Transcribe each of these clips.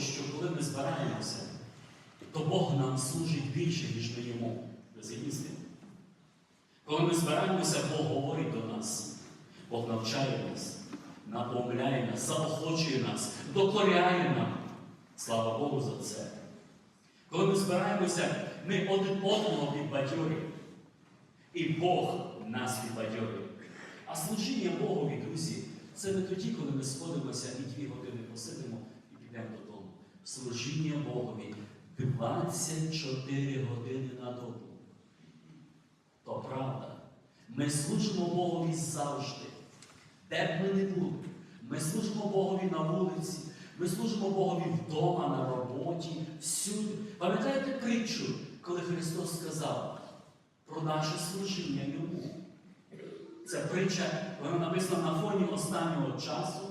що коли ми збираємося, то Бог нам служить більше, ніж ми йому. Ви? Коли ми збираємося, Бог говорить до нас, Бог навчає нас, напомляє нас, заохочує нас, докоряє нам. Слава Богу за це. Коли ми збираємося, ми один одного підбадьорюємо. І Бог нас підбадьорює. А служіння Богові, друзі, це не тоді, коли ми сходимося і дві години посидимо. Служіння Богові 24 години на добу. То правда. Ми служимо Богові завжди. Де б ми не були. Ми служимо Богові на вулиці, ми служимо Богові вдома, на роботі, всюди. Пам'ятаєте притчу, коли Христос сказав про наше служіння Йому? Ця притча, вона написана на фоні останнього часу,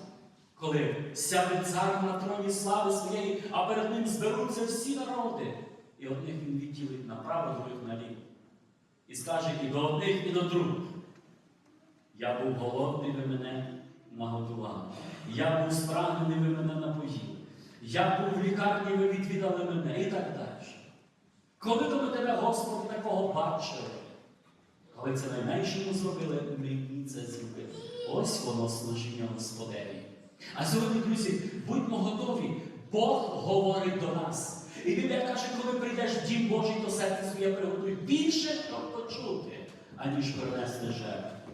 коли сяде цар на троні слави своєї, а перед ним зберуться всі народи. І одних він відділить направо, других наліво. І скаже і до одних, і до других. Я був голодний, ви мене нагодували. Я був спрагнений, ви мене напоїли. Я був в лікарні, ви відвідали мене і так далі. Коли то ми тебе, Господи, такого бачили? Коли це найменшому зробили, мені це зробили. Ось воно служіння Господеві. А сьогодні, друзі, будьмо готові. Бог говорить до нас. І Біблія каже, коли прийдеш в дім Божий, то серце своє приготуй більше, щоб почути, аніж принести жертву.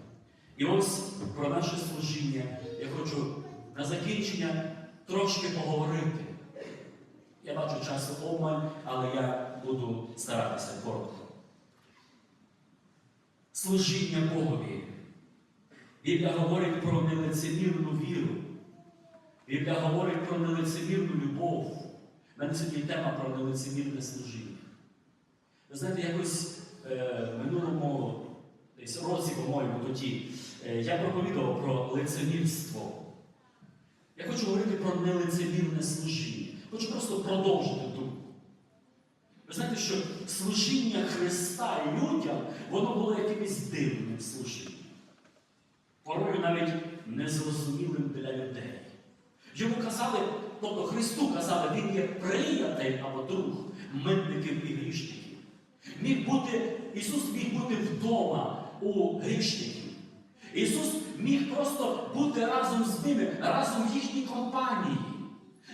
І ось про наше служіння я хочу на закінчення трошки поговорити. Я бачу часу обмаль, але я буду старатися коротко. Служіння Богові. Біблія говорить про нелицемірну віру. Біблія говорить про нелицемірну любов. У мене сьогодні тема про нелицемірне служіння. Ви знаєте, якось е, в минулому десь році, по-моєму, тоді, е, я проповідував про лицемірство. Я хочу говорити про нелицемірне служіння. Хочу просто продовжити думку. Ви знаєте, що служіння Христа людям, воно було якимось дивним служінням. Порою навіть незрозумілим для людей. Йому казали, тобто Христу казали, Він є приятель або друг митників і грішників. Міг бути, Ісус міг бути вдома у грішників. Ісус міг просто бути разом з ними, разом в їхній компанії.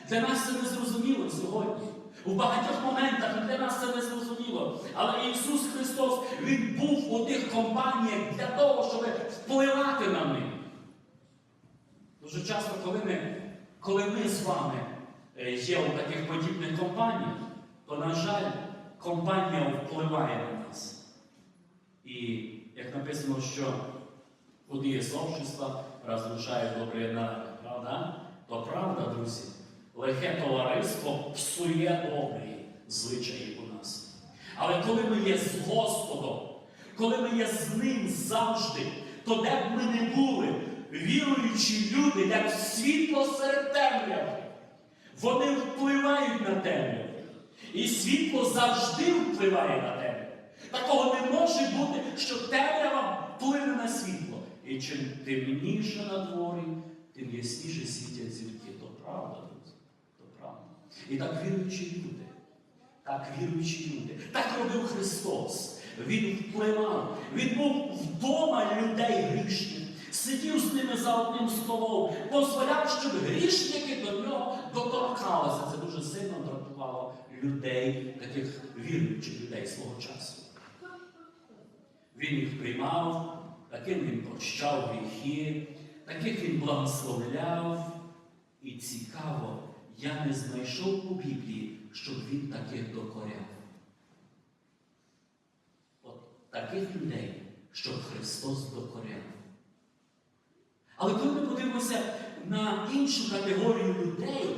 Для нас це не зрозуміло сьогодні. У багатьох моментах для нас це не зрозуміло. Але Ісус Христос, Він був у тих компаніях для того, щоб впливати на них. Дуже часто, коли ми, коли ми з вами е, є у таких подібних компаніях, то, на жаль, компанія впливає на нас. І як написано, що худіє з общества розрушає добрі наради, правда? То правда, друзі, лихе товариство псує добрі звичаї у нас. Але коли ми є з Господом, коли ми є з Ним завжди, то де б ми не були, віруючі люди, як світло серед темряви, вони впливають на темряву. І світло завжди впливає на темряву. Такого не може бути, що темрява вплине на світло. І чим темніше на дворі, тим ясніше світять зірки. То правда, друзі, то правда. І так віруючі люди, так віруючі люди, так робив Христос. Він впливав, він був вдома людей грішних, сидів з ними за одним столом, дозволяв, щоб грішники до нього доторкалися. Це дуже сильно дратувало людей, таких віруючих людей свого часу. Він їх приймав, таким він прощав гріхи, таких він благословляв. І цікаво, я не знайшов у Біблії, щоб він таких докоряв. От таких людей, щоб Христос докоряв. Але коли ми подивимося на іншу категорію людей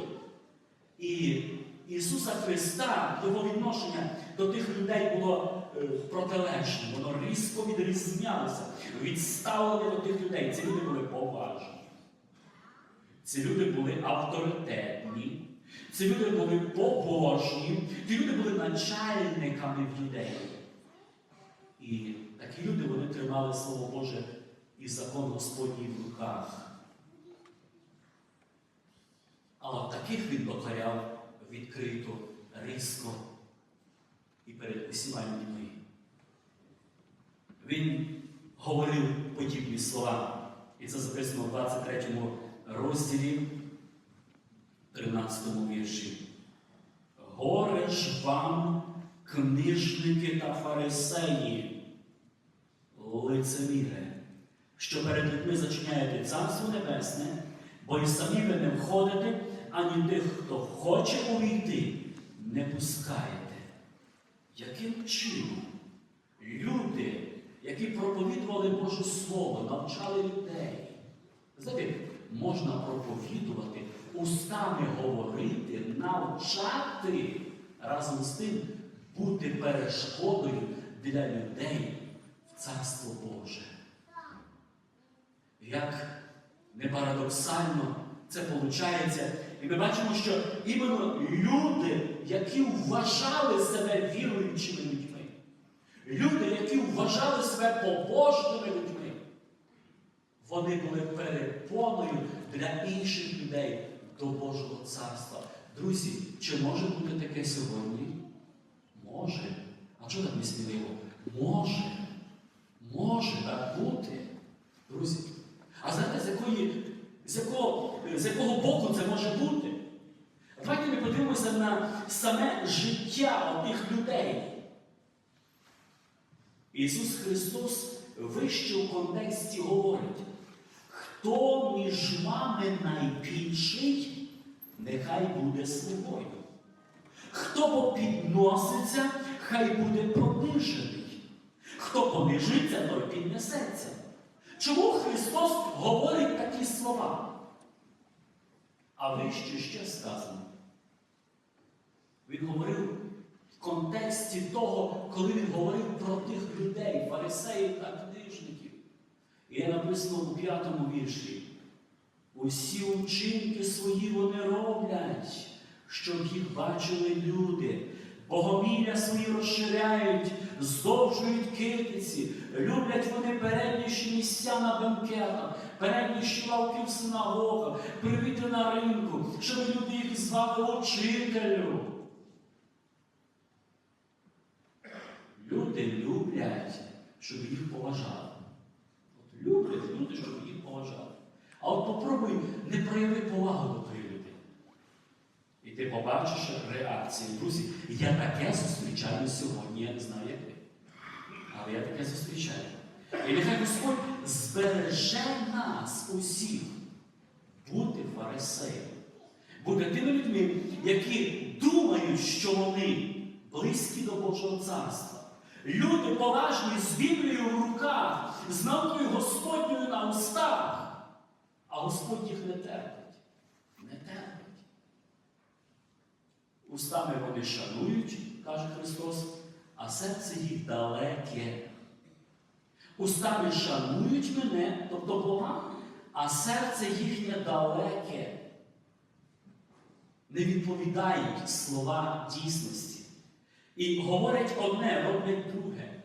і Ісуса Христа, його відношення до тих людей було е, протилежне, воно різко відрізнялося, відставлення до тих людей. Ці люди були поважні. Ці люди були авторитетні, ці люди були побожні, ці люди були начальниками в людей. І такі люди вони тримали Слово Боже і закон Господній в руках. Але таких він докоряв відкрито, різко і перед усіма людьми. Він говорив подібні слова, і це записано в 23 розділі, 13 вірші. Горе вам, книжники та фарисеї, лицеміре, що перед людьми зачиняєте Царство Небесне, бо й самі ви не входите, ані тих, хто хоче увійти, не пускаєте. Яким чином люди, які проповідували Боже Слово, навчали людей? Знаєте, можна проповідувати, устами говорити, навчати, разом з тим бути перешкодою для людей в Царство Боже. Як не парадоксально це виходить, і ми бачимо, що іменно люди, які вважали себе віруючими людьми, люди, які вважали себе побожними людьми, вони були перепоною для інших людей до Божого царства. Друзі, чи може бути таке сьогодні? Може. А чого так несміливо? Може. Може так бути. Друзі. А знаєте, з, якої, з, якого, з якого боку це може бути? Давайте ми подивимося на саме життя тих людей. Ісус Христос вище у контексті говорить, хто між вами найбільший, нехай буде слугою. Хто попідноситься, хай буде понижений. Хто понижиться, той піднесеться. Чому Христос говорить такі слова? А вище ще сказано. Він говорив в контексті того, коли він говорив про тих людей, фарисеїв та книжників. І є написано у п'ятому вірші. Усі учинки свої вони роблять, щоб їх бачили люди. Богомілля свої розширяють, здовжують китиці, люблять вони передніші місця на бенкетах, передніші лавки в синагогах, привіти на ринку, щоб люди їх звали учителю. Люди люблять, щоб їх поважали. От люблять люди, щоб їх поважали. А от попробуй не прояви повагу побачиш реакцію. Друзі, я таке зустрічаю сьогодні, я не знаю, як ви. Але я таке зустрічаю. І нехай Господь збереже нас усіх бути фарисеями, бути тими людьми, які думають, що вони близькі до Божого царства. Люди поважні з Біблією в руках, з наукою Господньою на устах. А Господь їх не терпить. Не терпить. Устами вони шанують, каже Христос, а серце їх далеке. Устами шанують мене, тобто Бога, а серце їхнє далеке. Не відповідають слова дійсності. І говорять одне, роблять друге.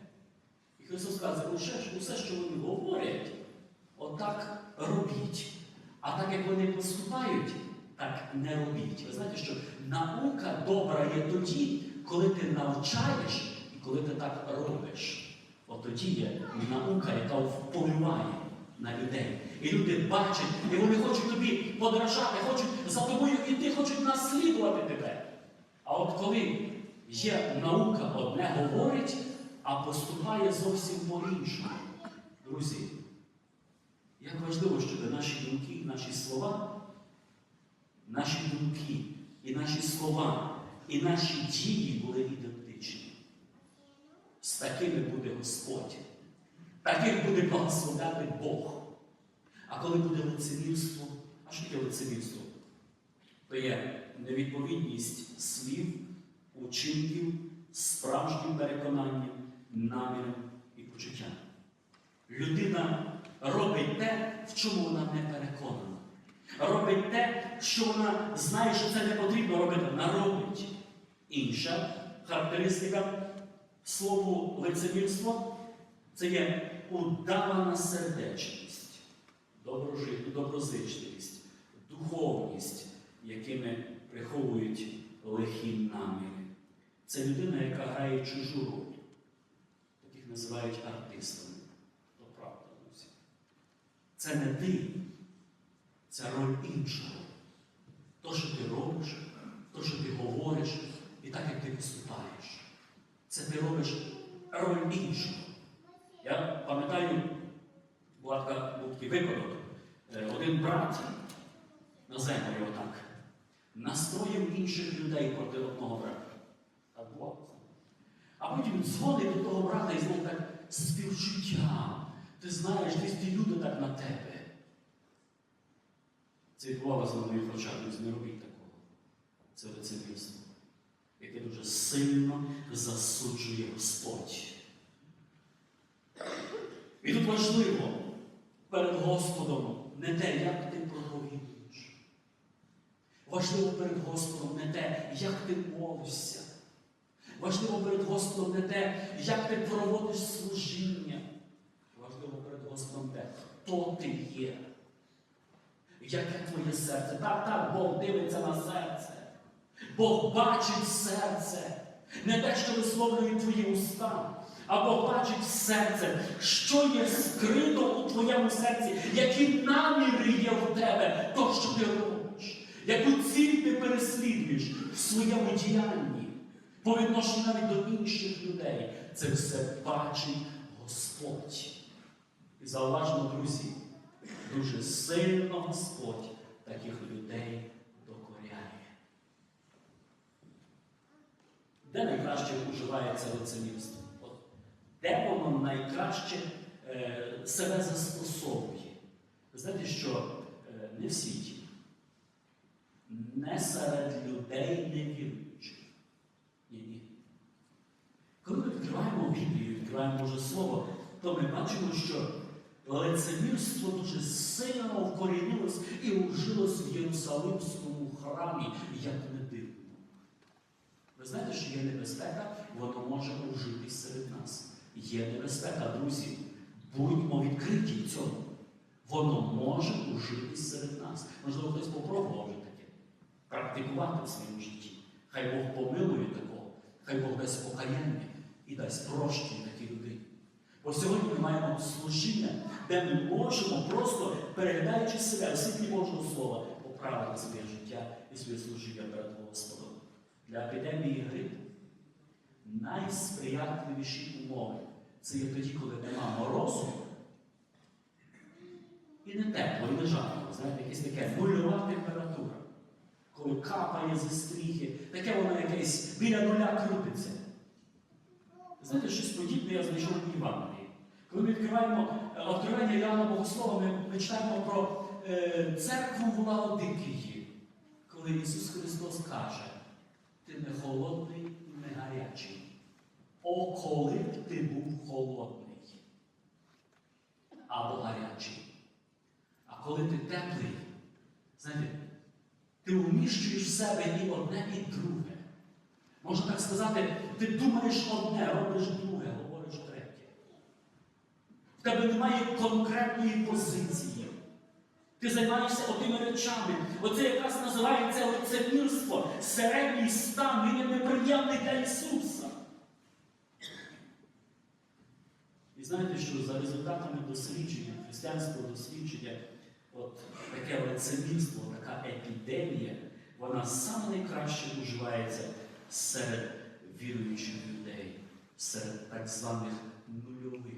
І Христос каже, усе, що вони говорять, отак робіть. А так як вони поступають, так не робіть. Ви знаєте, що наука добра є тоді, коли ти навчаєш і коли ти так робиш. От тоді є наука, яка впливає на людей. І люди бачать, і вони хочуть тобі подражати, хочуть за тобою іти, хочуть наслідувати тебе. А от коли є наука, одне говорить, а поступає зовсім по-іншому. Друзі, як важливо, щоб наші думки, наші слова, наші думки і наші слова, і наші дії були ідентичні. З такими буде Господь. Таких буде благословляти Бог. А коли буде лицемірство, а що таке лицемірство? То є невідповідність слів, учинків, справжнім переконанням, наміром і почуттям. Людина робить те, в чому вона не переконана. Робить те, що вона знає, що це не потрібно робити. Вона робить. Інша характеристика слову лицемірство це є удавана сердечність. доброзичливість, духовність, якими приховують лихі наміри. Це людина, яка грає чужу роль. Таких називають артистами. Це не ти, це роль іншого. То, що ти робиш, то, що ти говориш, і так, як ти виступаєш. Це ти робиш роль іншого. Я пам'ятаю, була така, був такий випадок. Е, Один брат, називаємо його так, настроїв інших людей проти одного брата. Так було. А потім дзвонить до того брата і знову так співчуття. Ти знаєш, десь ті люди так на тебе. Це відбувалося на моїх очах, друзі, не робіть такого. Це лицемірство, яке дуже сильно засуджує Господь. І тут важливо перед Господом не те, як ти проповідуєш. Важливо перед Господом не те, як ти молишся. Важливо перед Господом не те, як ти проводиш служіння. Важливо перед Господом те, хто ти є. Яке твоє серце? Так, так, Бог дивиться на серце. Бог бачить серце. Не те, що висловлюють твої уста, а Бог бачить серце, що є скрито у твоєму серці, які наміри є в тебе, то, що ти робиш, яку ціль ти переслідуєш в своєму діянні, по відношенню навіть до інших людей. Це все бачить Господь. І зауважно, друзі, дуже сильно Господь таких людей докоряє. Де найкраще уживається лицемірство? Де воно найкраще е, себе застосовує? Ви знаєте, що е, не в світі, не серед людей невіруючих. Ні, ні. Коли ми відкриваємо Біблію, відкриваємо Боже Слово, то ми бачимо, що лицемірство дуже сильно вкорінилось і ужилось в Єрусалимському храмі, як не дивно. Ви знаєте, що є небезпека, воно може ужитись серед нас. Є небезпека, друзі. Будьмо відкриті в цьому. Воно може ужитись серед нас. Можливо, хтось попробував вже таке. Практикувати в своєму житті. Хай Бог помилує такого, хай Бог дасть покаяння і дасть прощення. Бо сьогодні ми маємо служіння, де ми можемо, просто переглядаючи себе у світлі Божого Слова, поправити своє життя і своє служіння перед Господом. Для епідемії грипу найсприятливіші умови це є тоді, коли нема морозу і не тепло, і не жарко. Знаєте, якась таке нульова температура. Коли капає зі стріхи, таке воно якесь біля нуля крутиться. Знаєте, щось подібне я знайшов в Євангелії. Коли ми відкриваємо е, откровення Іоанна Богослова, ми, читаємо про е, церкву в Лаодикії, коли Ісус Христос каже, ти не холодний і не гарячий. О, коли б ти був холодний або гарячий. А коли ти теплий, знаєте, ти вміщуєш в себе і одне, і друге. Можна так сказати, ти думаєш одне, робиш друге, тебе немає конкретної позиції. Ти займаєшся отими речами. Оце якраз називається лицемірство, середній стан, він є неприємний для Ісуса. І знаєте, що за результатами дослідження, християнського дослідження, от таке лицемірство, така епідемія, вона саме найкраще уживається серед віруючих людей, серед так званих нульових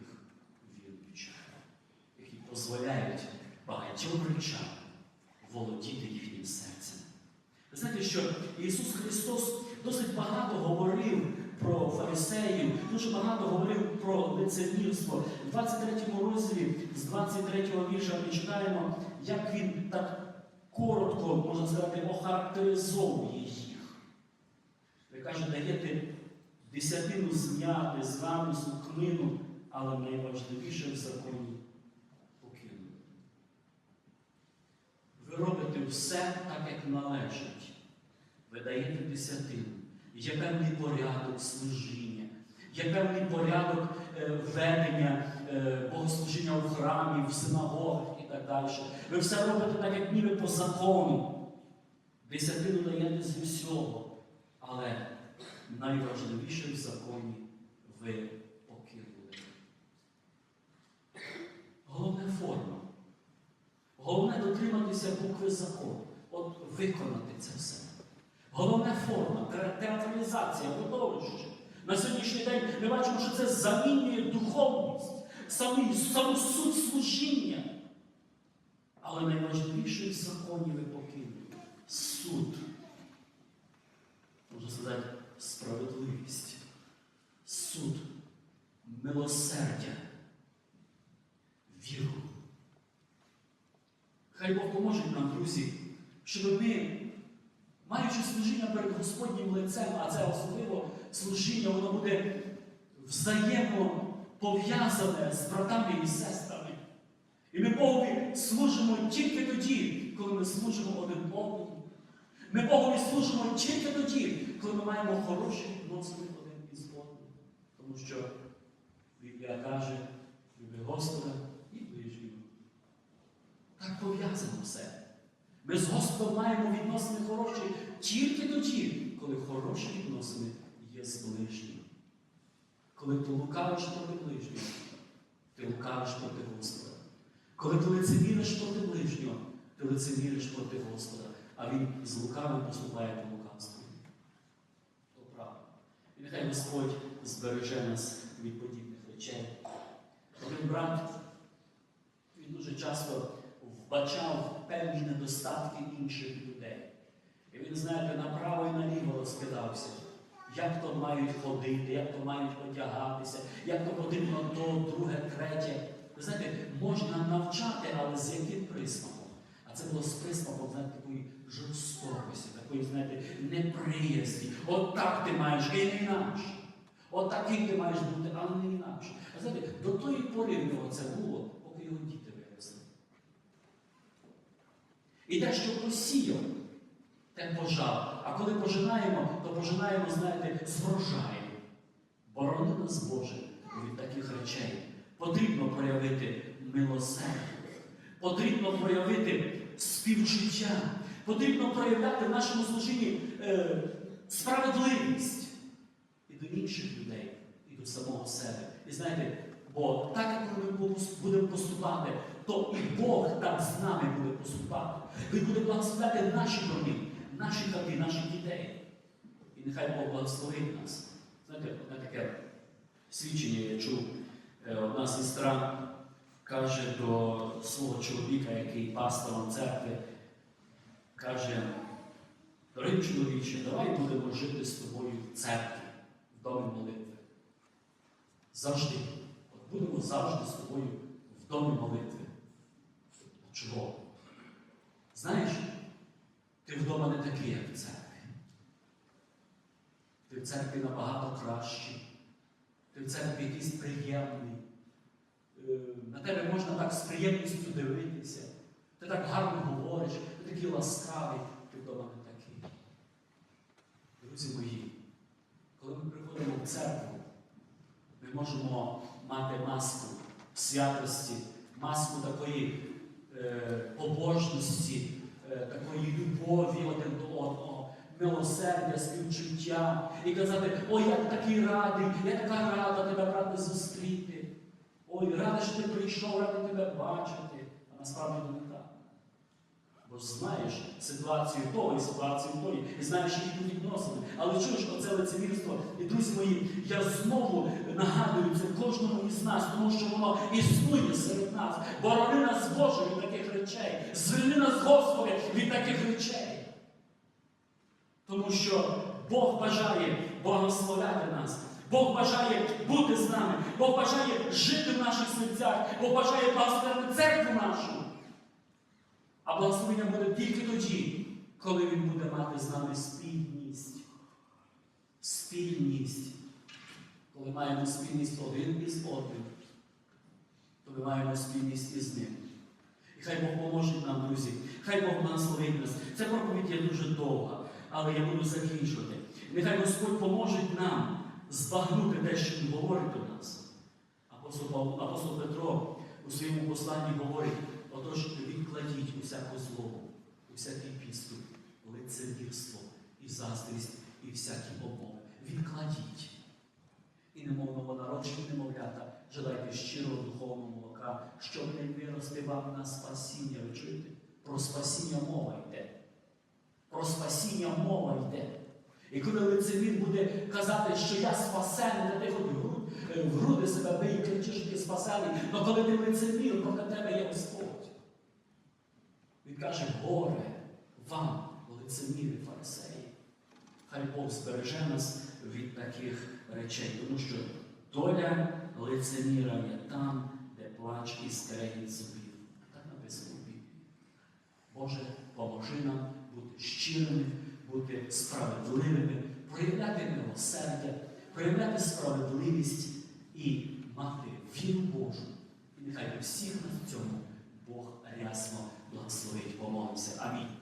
дозволяють багатьом речам володіти їхнім серцем. Ви знаєте, що Ісус Христос досить багато говорив про фарисеїв, дуже багато говорив про лицемірство. В 23 розділі з 23 вірша ми читаємо, як він так коротко, можна сказати, охарактеризовує їх. Ви каже, даєте десятину зняти з намісу кмину, але найважливіше в законі покинути. Ви робите все так, як належить. Ви даєте десятину. Є певний порядок служіння, є певний порядок е, ведення е, богослужіння в храмі, в синагогах і так далі. Ви все робите так, як ніби по закону. Десятину даєте з усього. Але найважливіше в законі ви покинули. Головне форма. Головне дотриматися букви закону. От виконати це все. Головне форма, театралізація, видовище. На сьогоднішній день ми бачимо, що це замінює духовність, самі, саму суть служіння. Але найважливіше в законі ви покинули суд. Можна сказати, справедливість, суд, милосердя, віру. Хай Бог поможе нам, друзі, щоб ми, маючи служіння перед Господнім лицем, а це особливо служіння, воно буде взаємно пов'язане з братами і сестрами. І ми Богові служимо тільки тоді, коли ми служимо один одному. Ми Богові служимо тільки тоді, коли ми маємо хороші відносини один із одним. Тому що Біблія каже, люби Господа. Так пов'язано все. Ми з Господом маємо відносини хороші тільки тоді, коли хороші відносини є з ближнім. Коли ти лукавиш проти ближнього, ти лукавиш проти Господа. Коли ти лицеміриш проти ближнього, ти лицеміриш проти Господа, а Він з лукавим поступає по лукавству. То правда. І нехай Господь збереже нас від подібних речей. Один брат, він дуже часто вбачав певні недостатки інших людей. І він, знаєте, направо і наліво розкидався. Як то мають ходити, як то мають одягатися, як то потрібно то, друге, третє. Ви знаєте, можна навчати, але з яким присмаком? А це було з присмаком знаєте, такої жорстокості, такої, знаєте, неприязні. От так ти маєш, і не інакше. От такий ти маєш бути, але не інакше. А знаєте, до тої пори в нього це було, поки його діти І те, що посіяв, те пожав. А коли пожинаємо, то пожинаємо, знаєте, з врожаєм. Борони нас Боже від таких речей. Потрібно проявити милосердя, потрібно проявити співчуття, потрібно проявляти в нашому служінні е, справедливість і до інших людей, і до самого себе. І знаєте, бо так як ми будемо поступати, то і Бог так з нами буде поступати. Він буде благословляти наші доми, наші хати, наших дітей. І нехай Бог благословить нас. Знаєте, одне таке свідчення я чув. Е, Одна сестра каже до свого чоловіка, який пастором церкви, каже, дорогий чоловіче, давай будемо жити з тобою в церкві, в домі молитви. Завжди. От будемо завжди з тобою в домі молитви. Чого? Знаєш, ти вдома не такий, як в церкві. Ти в церкві набагато кращий. Ти в церкві якийсь приємний. Е, На тебе можна так з приємністю дивитися. Ти так гарно говориш, ти такий ласкавий, ти вдома не такий. Друзі мої, коли ми приходимо в церкву, ми можемо мати маску святості, маску такої побожності, е, такої любові один до одного, милосердя, співчуття і казати, ой, я такий радий, я така рада тебе, брате, зустріти. Ой, радий, що ти прийшов, радий тебе бачити. А насправді не так. Бо знаєш ситуацію того і ситуацію тої, і знаєш, тут відносини. Але чуєш оце лицемірство, і друзі мої, я знову нагадую це кожному із нас, тому що воно існує серед нас. Борони нас від таких речей. Звільни нас, Господи, від таких речей. Тому що Бог бажає благословляти нас. Бог бажає бути з нами, Бог бажає жити в наших серцях, Бог бажає благословляти церкву нашу. А благословення буде тільки тоді, коли Він буде мати з нами спільність. Спільність. Коли маємо спільність один із одним, то ми маємо спільність із ним. І хай Бог поможе нам, друзі. Хай Бог благословить нас. Ця проповідь є дуже довга, але я буду закінчувати. Нехай Господь поможе нам збагнути те, що Він говорить до нас. Апостол, апостол Петро у своєму посланні говорить, Отож, відкладіть усяку злобу, усякий підступ, лицемірство і заздрість, і всякі обмови. Відкладіть. І немов новонароджені немовлята, жадайте щирого духовного молока, щоб не вирости вам на спасіння. Ви чуєте? Про спасіння мова йде. Про спасіння мова йде. І коли лицемір буде казати, що я спасений, то ти хоч в груди себе бий і кричиш, що ти спасений, але коли ти лицемір, проти тебе є Господь. Він каже, горе вам, лицеміри фарисеї. Хай Бог збереже нас від таких речей, тому що доля лицеміра є там, де плач і скрегіт зубів. Так написано в Біблії. Боже, поможи нам бути щирими, бути справедливими, проявляти милосердя, проявляти справедливість і мати віру Божу. І нехай всіх нас в цьому Бог рясно благословить. Помолимося. Амінь.